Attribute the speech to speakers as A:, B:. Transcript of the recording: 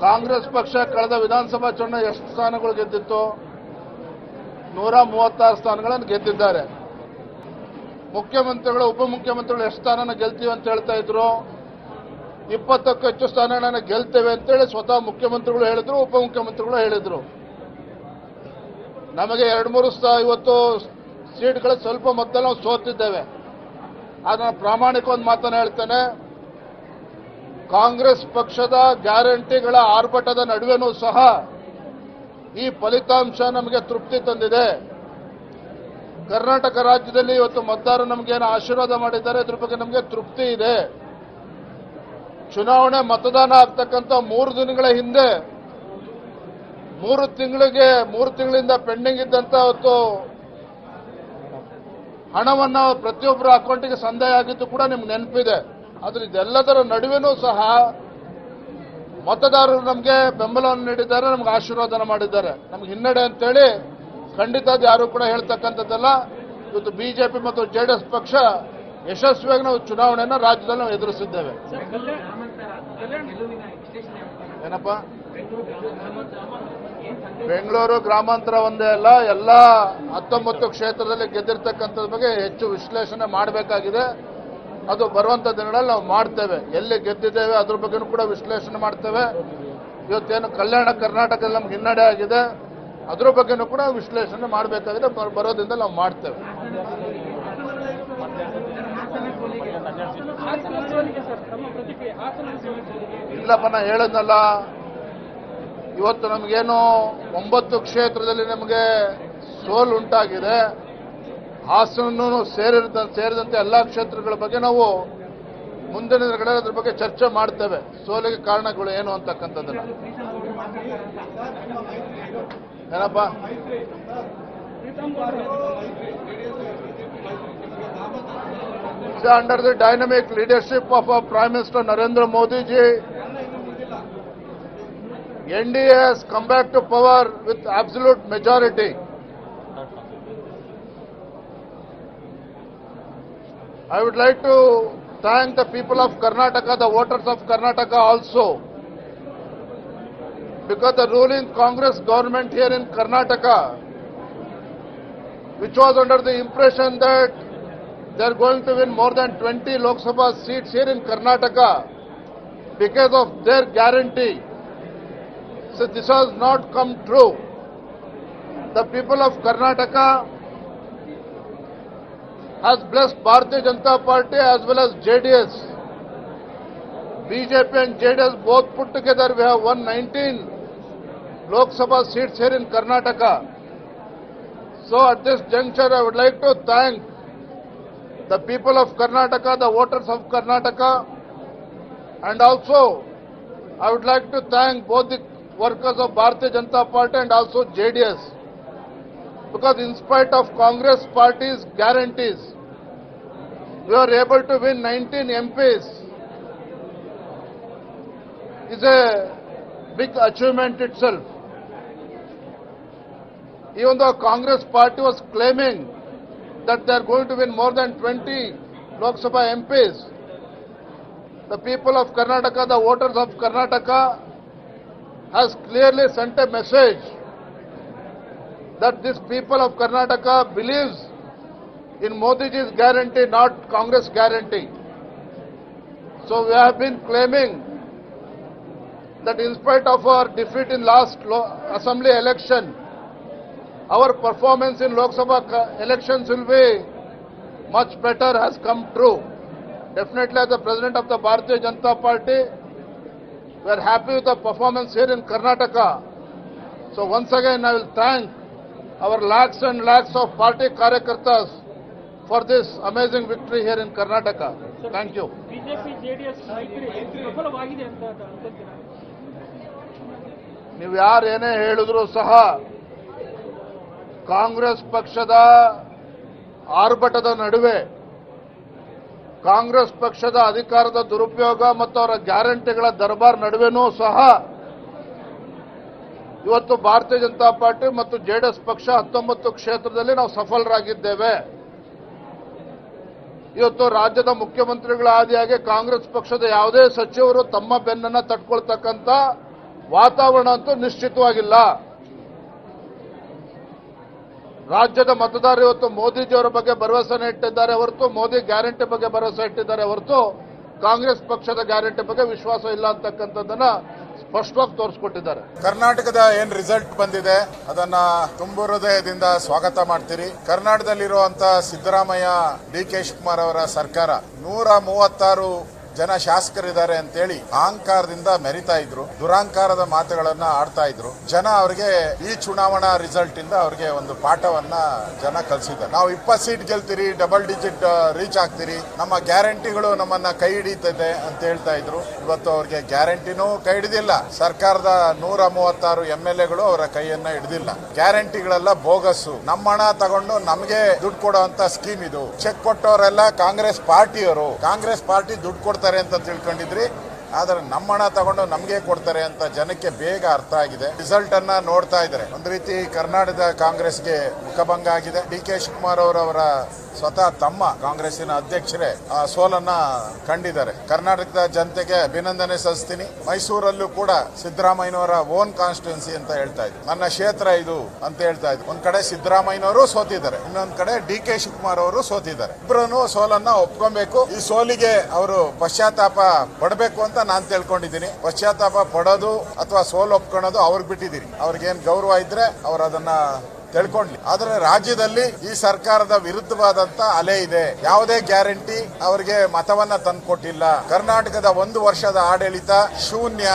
A: ಕಾಂಗ್ರೆಸ್ ಪಕ್ಷ ಕಳೆದ ವಿಧಾನಸಭಾ ಚುನಾವಣೆ ಎಷ್ಟು ಸ್ಥಾನಗಳು ಗೆದ್ದಿತ್ತು? ನೂರ ಮೂವತ್ತಾರು ಸ್ಥಾನಗಳನ್ನು ಗೆದ್ದಿದ್ದಾರೆ. ಮುಖ್ಯಮಂತ್ರಿಗಳು, ಉಪಮುಖ್ಯಮಂತ್ರಿಗಳು ಎಷ್ಟು ಸ್ಥಾನನ ಗೆಲ್ತೀವಿ ಅಂತ ಹೇಳ್ತಾ ಇದ್ರು? ಇಪ್ಪತ್ತಕ್ಕೂ ಹೆಚ್ಚು ಸ್ಥಾನಗಳನ್ನು ಗೆಲ್ತೇವೆ ಅಂತೇಳಿ ಸ್ವತಃ ಮುಖ್ಯಮಂತ್ರಿಗಳು ಹೇಳಿದ್ರು, ಉಪಮುಖ್ಯಮಂತ್ರಿಗಳು ಹೇಳಿದ್ರು. ನಮಗೆ ಎರಡು ಮೂರು ಸ್ಥಾ ಇವತ್ತು ಸೀಟ್ಗಳ ಸ್ವಲ್ಪ ಮೊದಲು ನಾವು ಸೋತಿದ್ದೇವೆ. ಆದ್ರೆ ಪ್ರಾಮಾಣಿಕ ಒಂದು ಮಾತನ್ನು ಹೇಳ್ತೇನೆ. ಕಾಂಗ್ರೆಸ್ ಪಕ್ಷದ ಗ್ಯಾರಂಟಿಗಳ ಆರ್ಭಟದ ನಡುವೆನೂ ಸಹ ಈ ಫಲಿತಾಂಶ ನಮಗೆ ತೃಪ್ತಿ ತಂದಿದೆ. ಕರ್ನಾಟಕ ರಾಜ್ಯದಲ್ಲಿ ಇವತ್ತು ಮತದಾರರು ನಮಗೇನು ಆಶೀರ್ವಾದ ಮಾಡಿದ್ದಾರೆ ಇದ್ರ ಬಗ್ಗೆ ನಮಗೆ ತೃಪ್ತಿ ಇದೆ. ಚುನಾವಣೆ ಮತದಾನ ಆಗ್ತಕ್ಕಂಥ ಮೂರು ದಿನಗಳ ಹಿಂದೆ, ಮೂರು ತಿಂಗಳಿಗೆ, ಮೂರು ತಿಂಗಳಿಂದ ಪೆಂಡಿಂಗ್ ಇದ್ದಂತ ಇವತ್ತು ಹಣವನ್ನು ಪ್ರತಿಯೊಬ್ಬರ ಅಕೌಂಟಿಗೆ ಸಂದಾಯ ಆಗಿದ್ದು ಕೂಡ ನಿಮ್ಗೆ ನೆನಪಿದೆ. ಆದ್ರೆ ಇದೆಲ್ಲದರ ನಡುವೆನೂ ಸಹ ಮತದಾರರು ನಮಗೆ ಬೆಂಬಲವನ್ನು ನೀಡಿದ್ದಾರೆ ನಮ್ಗೆ ಆಶೀರ್ವಾದನ ಮಾಡಿದ್ದಾರೆ. ನಮ್ಗೆ ಹಿನ್ನಡೆ ಅಂತೇಳಿ ಖಂಡಿತ ಅದು ಯಾರು ಕೂಡ ಹೇಳ್ತಕ್ಕಂಥದ್ದಲ್ಲ. ಇವತ್ತು ಬಿಜೆಪಿ ಮತ್ತು ಜೆಡಿಎಸ್ ಪಕ್ಷ ಯಶಸ್ವಿಯಾಗಿ ನಾವು ಚುನಾವಣೆಯನ್ನು ರಾಜ್ಯದಲ್ಲಿ ನಾವು ಎದುರಿಸಿದ್ದೇವೆ. ಏನಪ್ಪ? ಬೆಂಗಳೂರು ಗ್ರಾಮಾಂತರ ಒಂದೇ ಅಲ್ಲ ಎಲ್ಲ ಹತ್ತೊಂಬತ್ತು ಕ್ಷೇತ್ರದಲ್ಲಿ ಗೆದ್ದಿರ್ತಕ್ಕಂಥದ್ರ ಬಗ್ಗೆ ಹೆಚ್ಚು ವಿಶ್ಲೇಷಣೆ ಮಾಡಬೇಕಾಗಿದೆ. ಅದು ಬರುವಂತ ದಿನಗಳಲ್ಲಿ ನಾವು ಮಾಡ್ತೇವೆ. ಎಲ್ಲಿ ಗೆದ್ದಿದ್ದೇವೆ ಅದ್ರ ಬಗ್ಗೆನೂ ಕೂಡ ವಿಶ್ಲೇಷಣೆ ಮಾಡ್ತೇವೆ. ಇವತ್ತೇನು ಕಲ್ಯಾಣ ಕರ್ನಾಟಕದಲ್ಲಿ ನಮ್ಗೆ ಹಿನ್ನಡೆ ಆಗಿದೆ. ಅದ್ರ ಬಗ್ಗೆನೂ ಕೂಡ ವಿಶ್ಲೇಷಣೆ ಮಾಡಬೇಕಾಗಿದೆ. ಬರೋದ್ರಿಂದ ನಾವು ಮಾಡ್ತೇವೆ. ಇಲ್ಲಪ್ಪ, ನಾ ಹೇಳದ್ನಲ್ಲ. ಇವತ್ತು ನಮಗೇನು ಒಂಬತ್ತು ಕ್ಷೇತ್ರದಲ್ಲಿ ನಮಗೆ ಸೋಲು ಉಂಟಾಗಿದೆ. ಹಾಸನೂ ಸೇರಿದ ಸೇರಿದಂತೆ ಎಲ್ಲ ಕ್ಷೇತ್ರಗಳ ಬಗ್ಗೆ ನಾವು ಮುಂದಿನ ದಿನಗಳಲ್ಲಿ ಅದ್ರ ಬಗ್ಗೆ ಚರ್ಚೆ ಮಾಡ್ತೇವೆ. ಸೋಲಿಗೆ ಕಾರಣಗಳು ಏನು ಅಂತಕ್ಕಂಥದ್ದನ್ನ. ಏನಪ್ಪ? Under the dynamic leadership of prime minister Narendra Modi ji N D S come back to power with absolute majority. I would like to thank the people of Karnataka, the voters of Karnataka also, because the ruling Congress government here in Karnataka, which was under the impression that they are going to win more than 20 Lok Sabha seats here in Karnataka because of their guarantee. So this has not come true. The people of Karnataka has blessed Bharatiya Janata Party as well as JDS. BJP and JDS both put together we have won 19 Lok Sabha seats here in Karnataka. So at this juncture I would like to thank the people of Karnataka, the voters of Karnataka, and also I would like to thank both the workers of Bharatiya Janata Party and also JDS. Because in spite of Congress party's guarantees, we are able to win 19 MPs. Is a big achievement itself. Even though Congress party was claiming that they are going to win more than 20 Lok Sabha MPs. The people of Karnataka, the voters of Karnataka, has clearly sent a message that this people of Karnataka believes in Modi ji's guarantee, not Congress guarantee. So we have been claiming that in spite of our defeat in last assembly election, our performance in Lok Sabha elections will be much better has come true. Definitely as the president of the Bharatiya Janata Party, we are happy with the performance here in Karnataka. So once again I will thank our lakhs and lakhs of party karyakartas for this amazing victory here in Karnataka. Thank you.
B: BJP JDS ಅಂತ
A: ನೀವು ಯಾರು ಏನೇ ಹೇಳಿದ್ರು ಸಹ ಕಾಂಗ್ರೆಸ್ ಪಕ್ಷದ ಆರ್ಭಟದ ನಡುವೆ ಕಾಂಗ್ರೆಸ್ ಪಕ್ಷದ ಅಧಿಕಾರದ ದುರುಪಯೋಗ ಮತ್ತು ಅವರ ಗ್ಯಾರಂಟಿಗಳ ದರ್ಬಾರ್ ನಡುವೆನೂ ಸಹ ಇವತ್ತು ಭಾರತೀಯ ಜನತಾ ಪಾರ್ಟಿ ಮತ್ತು ಜೆಡಿಎಸ್ ಪಕ್ಷ ಹತ್ತೊಂಬತ್ತು ಕ್ಷೇತ್ರದಲ್ಲಿ ನಾವು ಸಫಲರಾಗಿದ್ದೇವೆ. ಇವತ್ತು ರಾಜ್ಯದ ಮುಖ್ಯಮಂತ್ರಿಗಳ ಆದಿಯಾಗಿ ಕಾಂಗ್ರೆಸ್ ಪಕ್ಷದ ಯಾವುದೇ ಸಚಿವರು ತಮ್ಮ ಬೆನ್ನನ್ನ ತಟ್ಕೊಳ್ತಕ್ಕಂಥ ವಾತಾವರಣ ಅಂತೂ ನಿಶ್ಚಿತವಾಗಿಲ್ಲ. ರಾಜ್ಯದ ಮತದಾರರು ಇವತ್ತು ಮೋದಿಜಿಯವರ ಬಗ್ಗೆ ಭರವಸೆ ಇಟ್ಟಿದ್ದಾರೆ ಹೊರತು, ಮೋದಿ ಗ್ಯಾರಂಟಿ ಬಗ್ಗೆ ಭರವಸೆ ಇಟ್ಟಿದ್ದಾರೆ ಹೊರತು, ಕಾಂಗ್ರೆಸ್ ಪಕ್ಷದ ಗ್ಯಾರಂಟಿ ಬಗ್ಗೆ ವಿಶ್ವಾಸ ಇಲ್ಲ ಅಂತಕ್ಕಂಥದ್ದನ್ನ ಸ್ಪಷ್ಟವಾಗಿ ತೋರಿಸ್ಕೊಟ್ಟಿದ್ದಾರೆ.
C: ಕರ್ನಾಟಕದ ಏನ್ ರಿಸಲ್ಟ್ ಬಂದಿದೆ, ಅದನ್ನ ತುಂಬು ಹೃದಯದಿಂದ ಸ್ವಾಗತ ಮಾಡ್ತೀರಿ. ಕರ್ನಾಟಕದಲ್ಲಿರುವಂತಹ ಸಿದ್ದರಾಮಯ್ಯ, ಡಿ ಕೆ ಶಿವಕುಮಾರ್ ಅವರ ಸರ್ಕಾರ ನೂರ ಮೂವತ್ತಾರು ಜನ ಶಾಸಕರಿದ್ದಾರೆ ಅಂತೇಳಿ ಅಹಂಕಾರದಿಂದ ಮೆರಿತಾ ಇದ್ರು. ದುರಾಂಕಾರದ ಮಾತುಗಳನ್ನ ಆಡ್ತಾ ಇದ್ರು. ಜನ ಅವರಿಗೆ ಈ ಚುನಾವಣಾ ರಿಸಲ್ಟ್ ಇಂದ ಅವ್ರಿಗೆ ಒಂದು ಪಾಠವನ್ನ ಜನ ಕಲಿಸಿದ್ದಾರೆ. ನಾವು ಇಪ್ಪತ್ತು ಸೀಟ್ ಗೆಲ್ತೀರಿ ಡಬಲ್ ಡಿಜಿಟ್ ರೀಚ್ ಆಗ್ತೀರಿ. ನಮ್ಮ ಗ್ಯಾರಂಟಿಗಳು ನಮ್ಮನ್ನ ಕೈ ಹಿಡಿತದೆ ಅಂತ ಹೇಳ್ತಾ ಇದ್ರು. ಇವತ್ತು ಅವ್ರಿಗೆ ಗ್ಯಾರಂಟಿನೂ ಕೈ ಹಿಡಿದಿಲ್ಲ. ಸರ್ಕಾರದ ನೂರ ಮೂವತ್ತಾರು ಎಂ ಎಲ್ ಎಗಳು ಅವರ ಕೈಯನ್ನ ಹಿಡಿದಿಲ್ಲ. ಗ್ಯಾರಂಟಿಗಳೆಲ್ಲ ಬೋಗಸ್ಸು ನಮ್ಮ ಹಣ ತಗೊಂಡು ನಮಗೆ ದುಡ್ಡು ಕೊಡುವಂತ ಸ್ಕೀಮ್ ಇದು. ಚೆಕ್ ಕೊಟ್ಟವರೆಲ್ಲ ಕಾಂಗ್ರೆಸ್ ಪಾರ್ಟಿಯವರು. ಕಾಂಗ್ರೆಸ್ ಪಾರ್ಟಿ ದುಡ್ಡು ಕೊಡ್ತಾರೆ. ಅಂತ ತಿಳ್ಕೊಂಡಿದ್ರಿ. ಆದರೆ ನಮ್ಮ ಹಣ ತಗೊಂಡು ನಮಗೆ ಕೊಡ್ತಾರೆ ಅಂತ ಜನಕ್ಕೆ ಬೇಗ ಅರ್ಥ ಆಗಿದೆ. ರಿಸಲ್ಟ್ ಅನ್ನ ನೋಡ್ತಾ ಇದ್ದಾರೆ. ಒಂದು ರೀತಿ ಕರ್ನಾಟಕದ ಕಾಂಗ್ರೆಸ್ಗೆ ಮುಖಭಂಗ ಆಗಿದೆ. ಡಿ ಕೆ ಶಿವಕುಮಾರ್ ಅವರವರ ಸ್ವತಃ ತಮ್ಮ ಕಾಂಗ್ರೆಸ್ಸಿನ ಅಧ್ಯಕ್ಷರೇ ಆ ಸೋಲನ್ನ ಕಂಡಿದ್ದಾರೆ. ಕರ್ನಾಟಕದ ಜನತೆಗೆ ಅಭಿನಂದನೆ ಸಲ್ಲಿಸ್ತೀನಿ. ಮೈಸೂರಲ್ಲೂ ಕೂಡ ಸಿದ್ದರಾಮಯ್ಯನವರ ಓನ್ ಕಾನ್ಸ್ಟಿಟ್ಯೂನ್ಸಿ ಅಂತ ಹೇಳ್ತಾ ಇದ್ರು. ನನ್ನ ಕ್ಷೇತ್ರ ಇದು ಅಂತ ಹೇಳ್ತಾ ಇದ್ರು. ಒಂದ್ ಕಡೆ ಸಿದ್ದರಾಮಯ್ಯನವರು ಸೋತಿದ್ದಾರೆ. ಇನ್ನೊಂದ್ ಕಡೆ ಡಿ ಕೆ ಶಿವಕುಮಾರ್ ಅವರು ಸೋತಿದ್ದಾರೆ. ಇಬ್ಬರನ್ನು ಸೋಲನ್ನ ಒಪ್ಕೊಬೇಕು. ಈ ಸೋಲಿಗೆ ಅವರು ಪಶ್ಚಾತ್ತಾಪ ಪಡಬೇಕು ಅಂತ ನಾನು ತಿಳ್ಕೊಂಡಿದ್ದೀನಿ. ಪಶ್ಚಾತ್ತಾಪ ಪಡೋದು ಅಥವಾ ಸೋಲು ಒಪ್ಕೊಳ್ಳೋದು ಅವ್ರಿಗೆ ಬಿಟ್ಟಿದ್ದೀನಿ ಅವ್ರಿಗೇನ್ ಗೌರವ ಇದ್ರೆ ಅವ್ರು ಅದನ್ನ ತಿಳ್ಕೊಂಡ್ಲಿ. ಆದ್ರೆ ರಾಜ್ಯದಲ್ಲಿ ಈ ಸರ್ಕಾರದ ವಿರುದ್ಧವಾದಂತ ಅಲೆ ಇದೆ. ಯಾವುದೇ ಗ್ಯಾರಂಟಿ ಅವರಿಗೆ ಮತವನ್ನ ತಂದ್ಕೊಟ್ಟಿಲ್ಲ. ಕರ್ನಾಟಕದ ಒಂದು ವರ್ಷದ ಆಡಳಿತ ಶೂನ್ಯ.